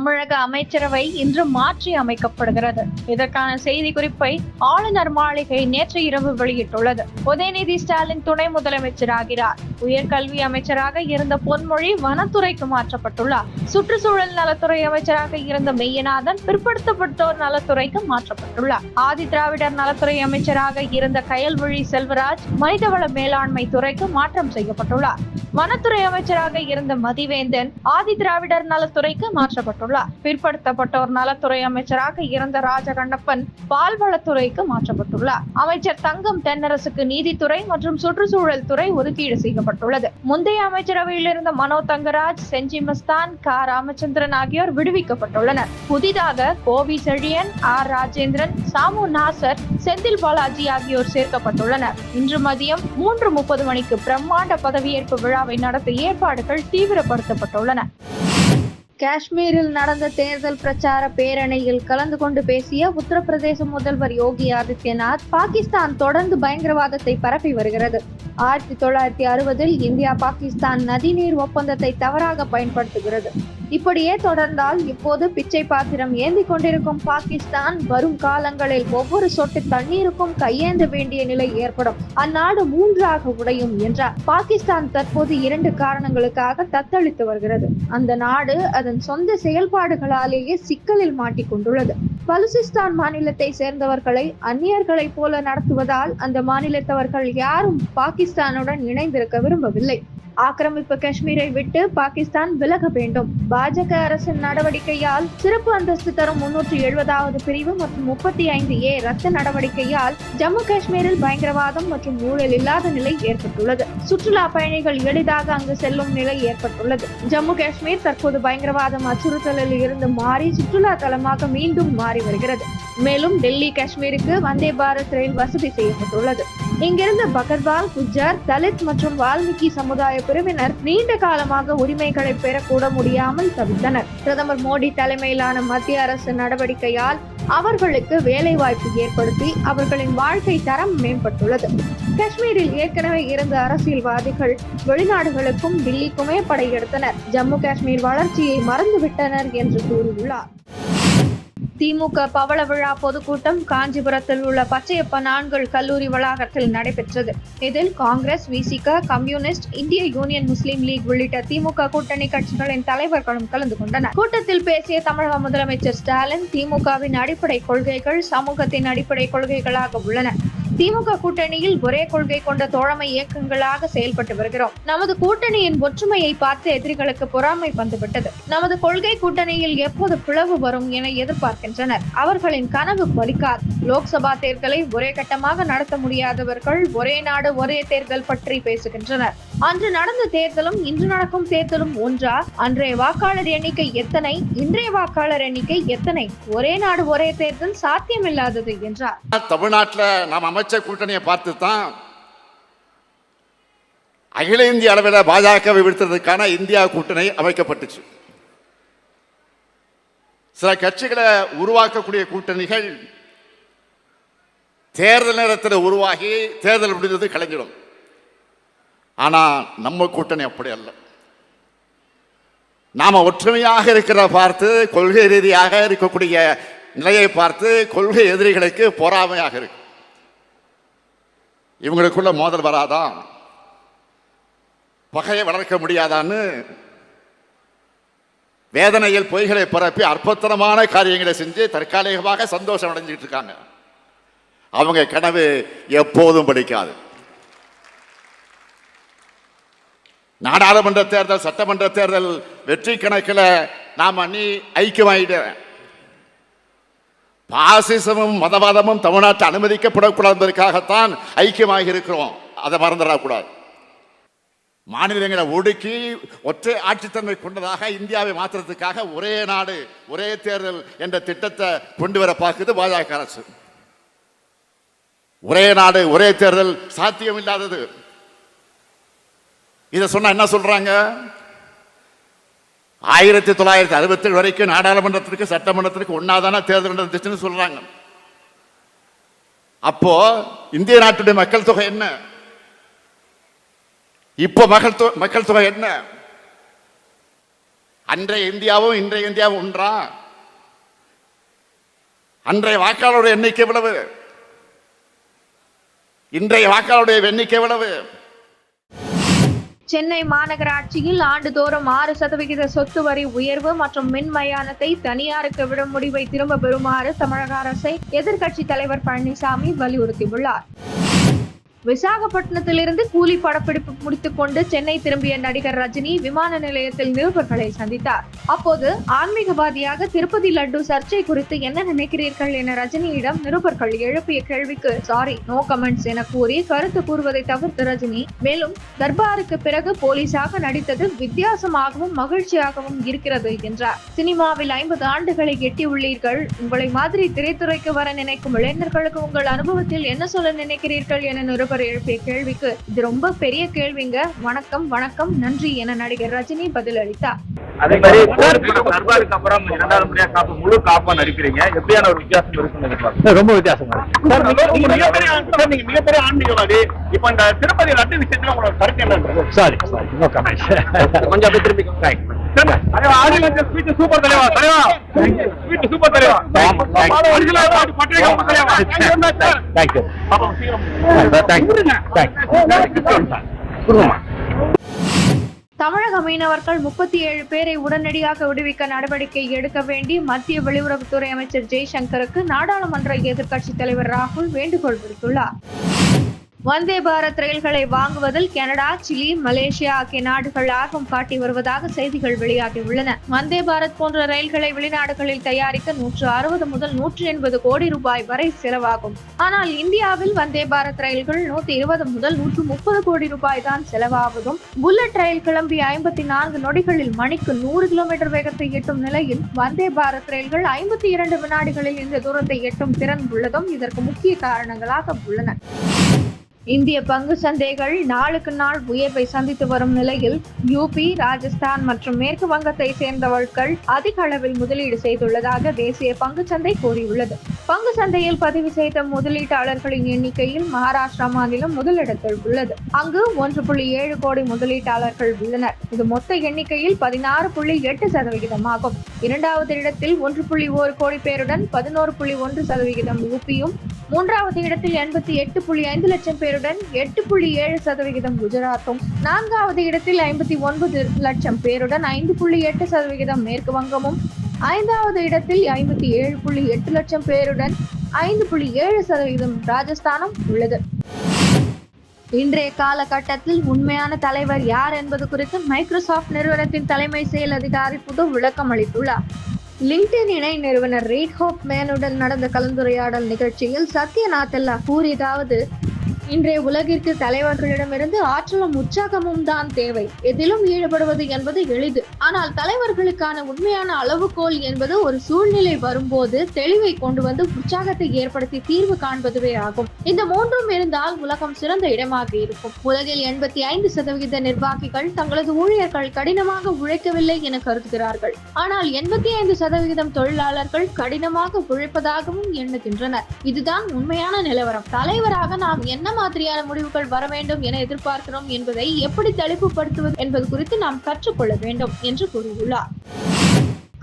தமிழக அமைச்சரவை இன்று மாற்றி அமைக்கப்படுகிறது. இதற்கான செய்தி குறிப்பை ஆளுநர் மாளிகை நேற்று இரவு வெளியிட்டுள்ளது. உதயநிதி ஸ்டாலின் துணை முதலமைச்சராகிறார். உயர்கல்வி அமைச்சராக இருந்த பொன்மொழி வனத்துறைக்கு மாற்றப்பட்டுள்ளார். சுற்றுச்சூழல் நலத்துறை அமைச்சராக இருந்த மெய்யநாதன் பிற்படுத்தப்பட்டோர் நலத்துறைக்கு மாற்றப்பட்டுள்ளார். ஆதி திராவிடர் நலத்துறை அமைச்சராக இருந்த கயல்விழி செல்வராஜ் மனிதவள மேலாண்மை துறைக்கு மாற்றம் செய்யப்பட்டுள்ளார். வனத்துறை அமைச்சராக இருந்த மதிவேந்தன் ஆதி திராவிடர் நலத்துறைக்கு மாற்றப்பட்டுள்ளார். பிற்படுத்தப்பட்டோர் நலத்துறை அமைச்சராக இருந்த ராஜகண்ணப்பன் பால்வளத்துறைக்கு மாற்றப்பட்டுள்ளார். அமைச்சர் தங்கம் தென்னரசுக்கு நீதித்துறை மற்றும் சுற்றுச்சூழல் துறை ஒதுக்கீடு செய்யப்பட்டுள்ளது. முந்தைய அமைச்சரவையில் இருந்த மனோ தங்கராஜ் செஞ்சி மஸ்தான் க. ராமச்சந்திரன் ஆகியோர் விடுவிக்கப்பட்டுள்ளனர். புதிதாக கோவி செழியன் ஆர். ராஜேந்திரன் சாமு நாசர் செந்தில் பாலாஜி ஆகியோர் சேர்க்கப்பட்டுள்ளனர். இன்று மதியம் மூன்று முப்பது மணிக்கு பிரம்மாண்ட பதவியேற்பு விழாவை நடத்த ஏற்பாடுகள் தீவிரப்படுத்தப்பட்டுள்ளன. காஷ்மீரில் நடந்த தேர்தல் பிரச்சார பேரணியில் கலந்து கொண்டு பேசிய உத்தரப்பிரதேச முதல்வர் யோகி ஆதித்யநாத் பாகிஸ்தான் தொடர்ந்து பயங்கரவாதத்தை பரப்பி வருகிறது. ஆயிரத்தி தொள்ளாயிரத்தி அறுபதில் இந்தியா பாகிஸ்தான் நதிநீர் ஒப்பந்தத்தை தவறாக பயன்படுத்துகிறது. இப்படியே தொடர்ந்தால் இப்போது பிச்சை பாத்திரம் ஏந்தி கொண்டிருக்கும் பாகிஸ்தான் வரும் காலங்களில் ஒவ்வொரு சொட்டு தண்ணீருக்கும் கையேந்த வேண்டிய நிலை ஏற்படும். அந்நாடு மூன்றாக உடையும் என்றார். பாகிஸ்தான் தற்போது இரண்டு காரணங்களுக்காக தத்தளித்து வருகிறது. அந்த நாடு அதன் சொந்த செயல்பாடுகளாலேயே சிக்கலில் மாட்டிக்கொண்டுள்ளது பலுசிஸ்தான் மாநிலத்தை சேர்ந்தவர்களை அந்நியர்களைப் போல நடத்துவதால் அந்த மாநிலத்தவர்கள் யாரும் பாகிஸ்தானுடன் இணைந்திருக்க விரும்பவில்லை. ஆக்கிரமிப்பு காஷ்மீரை விட்டு பாகிஸ்தான் விலக வேண்டும். பாஜக அரசின் நடவடிக்கையால் சிறப்பு அந்தஸ்து தரும் முன்னூற்றி எழுபதாவது பிரிவு மற்றும் முப்பத்தி ஐந்து ஏ ரத்த நடவடிக்கையால் ஜம்மு காஷ்மீரில் பயங்கரவாதம் மற்றும் ஊழல் இல்லாத நிலை ஏற்பட்டுள்ளது. சுற்றுலா பயணிகள் எளிதாக அங்கு செல்லும் நிலை ஏற்பட்டுள்ளது. ஜம்மு காஷ்மீர் தற்போது பயங்கரவாதம் அச்சுறுத்தலில் இருந்து மாறி சுற்றுலா தலமாக மீண்டும் மாறி வருகிறது. மேலும் டெல்லி காஷ்மீருக்கு வந்தே பாரத் ரயில் வசதி செய்யப்பட்டுள்ளது. இங்கிருந்து பகர்வால் குஜார் தலித் மற்றும் வால்மீகி சமுதாய பிரிவினர் நீண்ட காலமாக உரிமைகளை பெறக்கூட முடியாமல் தவித்தனர். பிரதமர் மோடி தலைமையிலான மத்திய அரசு நடவடிக்கையால் அவர்களுக்கு வேலை வாய்ப்பு ஏற்படுத்தி அவர்களின் வாழ்க்கை தரம் மேம்பட்டுள்ளது. காஷ்மீரில் ஏற்கனவே இருந்த அரசியல்வாதிகள் வெளிநாடுகளுக்கும் டில்லிக்குமே படையெடுத்தனர். ஜம்மு காஷ்மீர் வளர்ச்சியை மறந்துவிட்டனர் என்று கூறியுள்ளார். திமுக பவள விழா பொதுக்கூட்டம் காஞ்சிபுரத்தில் உள்ள பச்சையப்ப நான்கள் கல்லூரி வளாகத்தில் நடைபெற்றது. இதில் காங்கிரஸ் விசிக கம்யூனிஸ்ட் இந்திய யூனியன் முஸ்லீம் லீக் உள்ளிட்ட திமுக கூட்டணி கட்சிகளின் தலைவர்களும் கலந்து கொண்டனர். கூட்டத்தில் பேசிய தமிழக முதலமைச்சர் ஸ்டாலின் திமுகவின் அடிப்படை கொள்கைகள் சமூகத்தின் அடிப்படை கொள்கைகளாக உள்ளன. திமுக கூட்டணியில் ஒரே கொள்கை கொண்ட தோழமை இயக்கங்களாக செயல்பட்டு வருகிறோம். நமது கூட்டணியின் ஒற்றுமையை பார்த்து எதிரிகளுக்கு பொறாமை வந்துவிட்டது. நமது கொள்கை கூட்டணியில் எப்போது பிளவு வரும் என எதிர்பார்க்கின்றனர். அவர்களின் கனவு பலிக்காது. லோக்சபா தேர்தலை ஒரே கட்டமாக நடத்த முடியாதவர்கள் ஒரே நாடு ஒரே தேர்தல் பற்றி பேசுகின்றனர். அன்று நடந்த தேர்தலும் இன்று நடக்கும் தேர்தலும் ஒன்றா? அன்றைய வாக்காளர் எண்ணிக்கை எத்தனை? இன்றைய வாக்காளர் எண்ணிக்கை எத்தனை? ஒரே நாடு ஒரே தேர்தல் சாத்தியமில்லாதது என்றார். தமிழ்நாட்டில் நாம் அமைச்சர் கூட்டணியை பார்த்து தான் அகில இந்திய அளவில் பாஜகவை வீழ்த்துறதுக்கான இந்தியா கூட்டணி அமைக்கப்பட்டுச்சு. சில கட்சிகளை உருவாக்கக்கூடிய கூட்டணிகள் தேர்தல் நேரத்தில் உருவாகி தேர்தல் முடிந்தது கலைஞ்சிடும். ஆனால் நம்ம கூட்டணி அப்படி அல்ல. நாம் ஒற்றுமையாக இருக்கிற பார்த்து கொள்கை ரீதியாக இருக்கக்கூடிய நிலையை பார்த்து கொள்கை எதிரிகளுக்கு பொறாமையாக இருக்கு. இவங்களுக்குள்ள மோதல் வராதான் பகையை வளர்க்க முடியாதான்னு வேதனையில் பொய்களை பரப்பி அற்புதமான காரியங்களை செஞ்சு தற்காலிகமாக சந்தோஷம் அடைஞ்சிட்டு இருக்காங்க. அவங்க கனவு எப்போதும் படிக்காது. நாடாளுமன்ற தேர்தல் சட்டமன்ற தேர்தல் வெற்றி கணக்கில் நாம் அணி ஐக்கியமாயிட பாசிசமும் மதவாதமும் தமிழ்நாட்டை அனுமதிக்கப்படக்கூடாது என்பதற்காகத்தான் ஐக்கியமாக இருக்கிறோம். அதை மறந்துடக்கூடாது மாநிலங்களை ஒடுக்கி ஒற்றை ஆட்சித்தன்மை கொண்டதாக இந்தியாவை மாற்றுறதுக்காக ஒரே நாடு ஒரே தேர்தல் என்ற திட்டத்தை கொண்டு வர பார்க்குது பாஜக அரசு. ஒரே நாடு ஒரே தேர்தல் சாத்தியம் இல்லாதது இதை சொன்னா என்ன சொல்றாங்க? ஆயிரத்தி தொள்ளாயிரத்தி அறுபத்தேழு வரைக்கும் நாடாளுமன்றத்திற்கு சட்டமன்றத்திற்கு ஒன்னாதான தேர்தல் நடந்துச்சுன்னு சொல்றாங்க. அப்போ இந்திய நாட்டுடைய மக்கள் தொகை என்ன? இப்போ மக்கள் தொகை மக்கள் தொகை என்ன? அன்றைய இந்தியாவும் இன்றைய இந்தியாவும் ஒன்றா? அன்றைய வாக்காளருடைய எண்ணிக்கை எவ்வளவு? இன்றைய வாக்காளருடைய எண்ணிக்கை எவ்வளவு? சென்னை மாநகராட்சியில் ஆண்டுதோறும் ஆறு சதவிகித சொத்து வரி உயர்வு மற்றும் மின் மயானத்தை தனியாருக்கு விடும் முடிவை திரும்ப பெறுமாறு தமிழக அரசை எதிர்க்கட்சி தலைவர் பழனிசாமி வலியுறுத்தியுள்ளார். விசாகப்பட்டினத்திலிருந்து கூலி படப்பிடிப்பு முடித்துக் கொண்டு சென்னை திரும்பிய நடிகர் ரஜினி விமான நிலையத்தில் நிருபர்களை சந்தித்தார். அப்போது ஆன்மீகவாதியாக திருப்பதி லட்டு சர்ச்சை குறித்து என்ன நினைக்கிறீர்கள் என ரஜினியிடம் நிருபர்கள் எழுப்பிய கேள்விக்கு சாரி நோ கமெண்ட்ஸ் என கூறி கருத்து கூறுவதை தவிர்த்து ரஜினி மேலும் தர்பாருக்கு பிறகு போலீஸாக நடித்தது வித்தியாசமாகவும் மகிழ்ச்சியாகவும் இருக்கிறது என்றார். சினிமாவில் ஐம்பது ஆண்டுகளை எட்டியுள்ளீர்கள் உங்களை மாதிரி திரைத்துறைக்கு வர நினைக்கும் இளைஞர்களுக்கு உங்கள் அனுபவத்தில் என்ன சொல்ல நினைக்கிறீர்கள் என நிருபர் எழுப்பிய கேள்விக்கு இது ரொம்ப பெரிய கேள்விங்க. வணக்கம் வணக்கம் நன்றி என நடிகர் ரஜினி பதிலளித்தார். அதே மாதிரி தர்பாருக்கு அப்புறம் இரண்டாவது முறையா காப்பு முழு காப்பா நடிக்கிறீங்க. எப்படியான ஒரு வித்தியாசம் இருக்குன்னு? ரொம்ப வித்தியாசமா சார் நீங்க நீங்க மிகப்பெரிய சார், நீங்க மிகப்பெரிய ஆன்மீகவாதி இப்ப இந்த திருப்பதி லட்டு விஷயத்துல உங்களோட கருத்து என்னன்றது? சாரி சாரி கொஞ்சம் அப்படியே சூப்பர் தலைவா தலைவா சூப்பர் தலைவா. தமிழக மீனவர்கள் முப்பத்தி ஏழு பேரை உடனடியாக விடுவிக்க நடவடிக்கை எடுக்க வேண்டி மத்திய வெளியுறவுத்துறை அமைச்சர் ஜெய்சங்கருக்கு நாடாளுமன்ற எதிர்க்கட்சித் தலைவர் ராகுல் வேண்டுகோள் விடுத்துள்ளார். வந்தே பாரத் ரயில்களை வாங்குவதில் கனடா சிலி மலேசியா ஆகிய நாடுகள் ஆர்வம் காட்டி வருவதாக செய்திகள் வெளியாகியுள்ளன. வந்தே பாரத் போன்ற ரயில்களை வெளிநாடுகளில் தயாரிக்க நூற்று அறுபது முதல் நூற்று எண்பது கோடி ரூபாய் வரை செலவாகும். ஆனால் இந்தியாவில் வந்தே பாரத் ரயில்கள் நூத்தி இருபது முதல் நூற்று முப்பது கோடி ரூபாய் தான் செலவாவதும். புல்லட் ரயில் கிளம்பி ஐம்பத்தி நான்கு நொடிகளில் மணிக்கு நூறு கிலோமீட்டர் வேகத்தை எட்டும் நிலையில் வந்தே பாரத் ரயில்கள் ஐம்பத்தி இரண்டு வினாடிகளில் இந்த தூரத்தை எட்டும் திறன் உள்ளதும் இதற்கு முக்கிய காரணங்களாக உள்ளன. இந்திய பங்கு சந்தைகள் நாளுக்கு நாள் உயர்வை சந்தித்து வரும் நிலையில் யூபி ராஜஸ்தான் மற்றும் மேற்கு வங்கத்தை சேர்ந்தவர்கள் அதிக அளவில் முதலீடு செய்துள்ளதாக தேசிய பங்கு சந்தை கூறியுள்ளது. பங்கு சந்தையில் பதிவு செய்த முதலீட்டாளர்களின் எண்ணிக்கையில் மகாராஷ்டிரா மாநிலம் முதலிடத்தில் உள்ளது. அங்கு ஒன்று புள்ளி ஏழு கோடி முதலீட்டாளர்கள் உள்ளனர். இது மொத்த எண்ணிக்கையில் பதினாறு புள்ளி எட்டு சதவிகிதமாகும். இரண்டாவது இடத்தில் ஒன்று புள்ளி ஒரு கோடி பேருடன் பதினோரு புள்ளி ஒன்று சதவிகிதம் யூபியும் மூன்றாவது இடத்தில் எண்பத்தி எட்டு புள்ளி ஐந்து லட்சம் பேருடன் பேருடன் எட்டு புள்ளி ஏழு சதவிகிதம் குஜராத்தும் நான்காவது இடத்தில் ஐம்பத்தி ஒன்பது லட்சம் பேருடன் ஐந்து புள்ளி எட்டு சதவிகிதம் மேற்கு வங்கமும் ஐந்தாவது இடத்தில் ஐம்பத்தி ஏழு புள்ளி எட்டு லட்சம் பேருடன் ஐந்து புள்ளி ஏழு சதவிகிதம் ராஜஸ்தானும் உள்ளது. இன்றைய காலகட்டத்தில் உண்மையான தலைவர் யார் என்பது குறித்து மைக்ரோசாஃப்ட் நிறுவனத்தின் தலைமை செயல் அதிகாரி புது விளக்கம் அளித்துள்ளார். லிங்க்டின் இணை நிறுவனர் ரீட் ஹோப் மேனுடன் நடந்த கலந்துரையாடல் நிகழ்ச்சியில் சத்யநாத் எல்லா கூறியதாவது இன்றைய உலகிற்கு தலைவர்களிடமிருந்து ஆற்றலும் உற்சாகமும் தான் தேவை. எதிலும் ஈடுபடுவது என்பது எளிது. ஆனால் தலைவர்களுக்கான உண்மையான அளவுகோல் என்பது ஒரு சூழ்நிலை வரும்போது தெளிவை கொண்டு வந்து உற்சாகத்தை ஏற்படுத்தி தீர்வு காண்பதுவே ஆகும். இந்த மூன்றும் இருந்தால் உலகம் சிறந்த இடமாக இருக்கும். உலகில் எண்பத்தி ஐந்து சதவிகித நிர்வாகிகள் தங்களது ஊழியர்கள் கடினமாக உழைக்கவில்லை என கருதுகிறார்கள். ஆனால் எண்பத்தி ஐந்து சதவிகிதம் தொழிலாளர்கள் கடினமாக உழைப்பதாகவும் எண்ணுகின்றனர். இதுதான் உண்மையான நிலவரம். தலைவராக நாம் என்ன மாதிரியான முடிவுகள் வர வேண்டும் என எதிர்பார்க்கிறோம் என்பதை எப்படி தெளிவுபடுத்துவது என்பது குறித்து நாம் கற்றுக்கொள்ள வேண்டும் என்று கூறியுள்ளார்.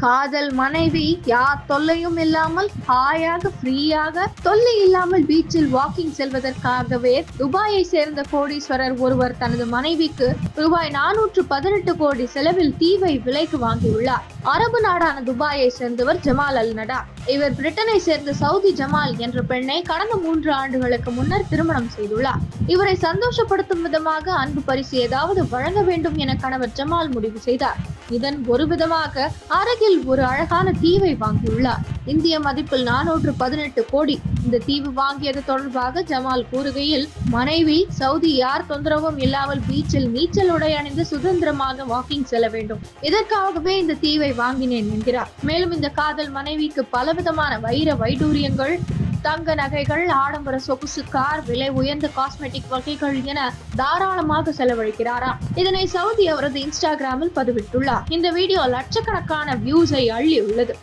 காதல் மனைவி யார் தொல்லையும் இல்லாமல் ஹாயாக ஃப்ரீயாக தொல்லை இல்லாமல் பீச்சில் வாக்கிங் செல்வதற்காகவே துபாயை சேர்ந்த கோடீஸ்வரர் ஒருவர் தனது மனைவிக்கு ரூபாய் நானூற்று பதினெட்டு கோடி செலவில் தீவை விலைக்கு வாங்கியுள்ளார். அரபு நாடான துபாயை சேர்ந்தவர் ஜமால் அல் நடா இவர் பிரிட்டனை சேர்ந்த சவுதி ஜமால் என்ற பெண்ணை கடந்த மூன்று ஆண்டுகளுக்கு முன்னர் திருமணம் செய்துள்ளார். இவரை சந்தோஷப்படுத்தும் விதமாக அன்பு பரிசு ஏதாவது வழங்க வேண்டும் என கணவர் ஜமால் முடிவு செய்தார். இதன் ஒரு விதமாக அருகில் ஒரு அழகான தீவை வாங்கியுள்ளார். இந்திய மதிப்பில் நானூற்று பதினெட்டு கோடி. இந்த தீவு வாங்கியது தொடர்பாக ஜமால் கூறுகையில் மனைவி சவுதி யார் தொந்தரவும் இல்லாமல் பீச்சில் நீச்சல் உடை அணிந்து சுதந்திரமாக வாக்கிங் செல்ல வேண்டும். இதற்காகவே இந்த தீவை வாங்கினேன் என்கிறார். மேலும் இந்த காதல் மனைவிக்கு பலவிதமான வைர வைடூரியங்கள் தங்க நகைகள் ஆடம்பர சொகுசு கார் விலை உயர்ந்த காஸ்மெட்டிக் வகைகள் என தாராளமாக செலவழிக்கிறாராம் இதனை சவுதி அவரது இன்ஸ்டாகிராமில் பதிவிட்டுள்ளார். இந்த வீடியோ லட்சக்கணக்கான வியூஸை அள்ளி உள்ளது.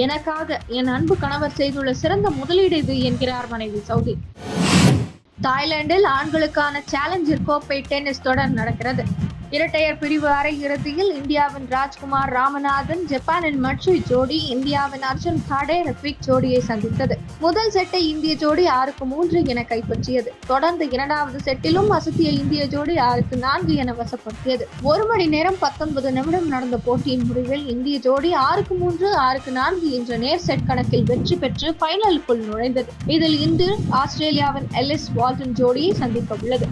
எனக்காக என் அன்பு கணவர் செய்துள்ள சிறந்த முதலீடு இது என்கிறார் மனைவி சவுதி தாய்லாந்தில் ஆண்களுக்கான சேலஞ்சர் கோப்பை டென்னிஸ் தொடர் நடக்கிறது. இரட்டையர் பிரிவு அரையிறுதியில் இந்தியாவின் ராஜ்குமார் ராமநாதன் ஜப்பானின் மட்சு ஜோடி இந்தியாவின் அர்ஜுன் காடே ரஃபிக் ஜோடியை சந்தித்தது. முதல் செட்டை இந்திய ஜோடி ஆறுக்கு மூன்று என கைப்பற்றியது. தொடர்ந்து இரண்டாவது செட்டிலும் அசத்திய இந்திய ஜோடி ஆறுக்கு நான்கு என வசப்படுத்தியது. ஒரு மணி நேரம் பத்தொன்பது நிமிடம் நடந்த போட்டியின் முடிவில் இந்திய ஜோடி ஆறுக்கு மூன்று ஆறுக்கு நான்கு என்ற நேர் செட் கணக்கில் வெற்றி பெற்று ஃபைனலுக்குள் நுழைந்தது. இதில் இன்று ஆஸ்திரேலியாவின் எல்லிஸ் வால்டன் ஜோடியை சந்திக்க உள்ளது